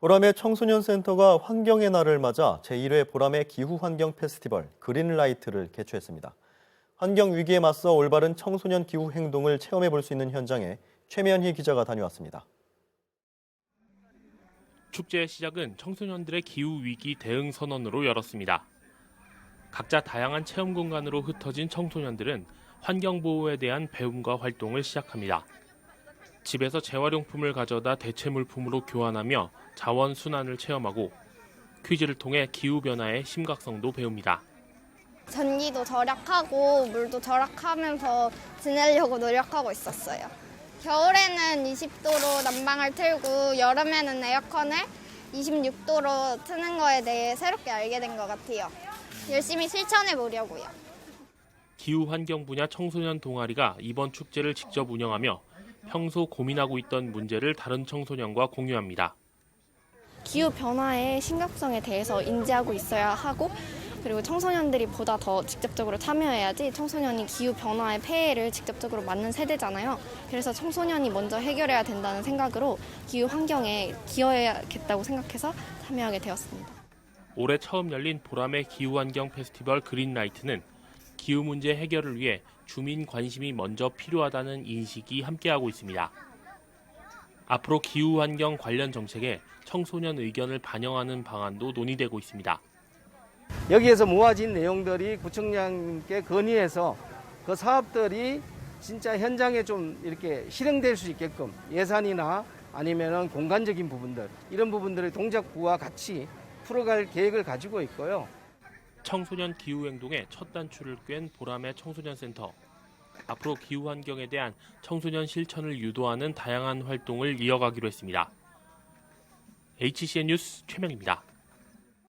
보람의 청소년 센터가 환경의 날을 맞아 제1회 보람의 기후 환경 페스티벌 그린라이트를 개최했습니다. 환경 위기에 맞서 올바른 청소년 기후 행동을 체험해 볼 수 있는 현장에 최면희 기자가 다녀왔습니다. 축제의 시작은 청소년들의 기후 위기 대응 선언으로 열었습니다. 각자 다양한 체험 공간으로 흩어진 청소년들은 환경 보호에 대한 배움과 활동을 시작합니다. 집에서 재활용품을 가져다 대체 물품으로 교환하며 자원 순환을 체험하고 퀴즈를 통해 기후 변화의 심각성도 배웁니다. 전기도 절약하고 물도 절약하면서 지내려고 노력하고 있었어요. 겨울에는 20도로 난방을 틀고 여름에는 에어컨을 26도로 트는 거에 대해 새롭게 알게 된 것 같아요. 열심히 실천해 보려고요. 기후 환경 분야 청소년 동아리가 이번 축제를 직접 운영하며 평소 고민하고 있던 문제를 다른 청소년과 공유합니다. 기후 변화의 심각성에 대해서 인지하고 있어야 하고 그리고 청소년들이 보다 더 직접적으로 참여해야지 청소년이 기후 변화의 폐해를 직접적으로 맞는 세대잖아요. 그래서 청소년이 먼저 해결해야 된다는 생각으로 기후 환경에 기여해야겠다고 생각해서 참여하게 되었습니다. 올해 처음 열린 보람의 기후 환경 페스티벌 그린라이트는 기후 문제 해결을 위해 주민 관심이 먼저 필요하다는 인식이 함께하고 있습니다. 앞으로 기후환경 관련 정책에 청소년 의견을 반영하는 방안도 논의되고 있습니다. 여기에서 모아진 내용들이 구청장님께 건의해서 그 사업들이 진짜 현장에 좀 이렇게 실행될 수 있게끔 예산이나 아니면은 공간적인 부분들 이런 부분들의 동작부와 같이 풀어갈 계획을 가지고 있고요. 청소년 기후 행동의 첫 단추를 꿰는 보람의 청소년 센터. 앞으로 기후 환경에 대한 청소년 실천을 유도하는 다양한 활동을 이어가기로 했습니다. HCN 뉴스 최명입니다.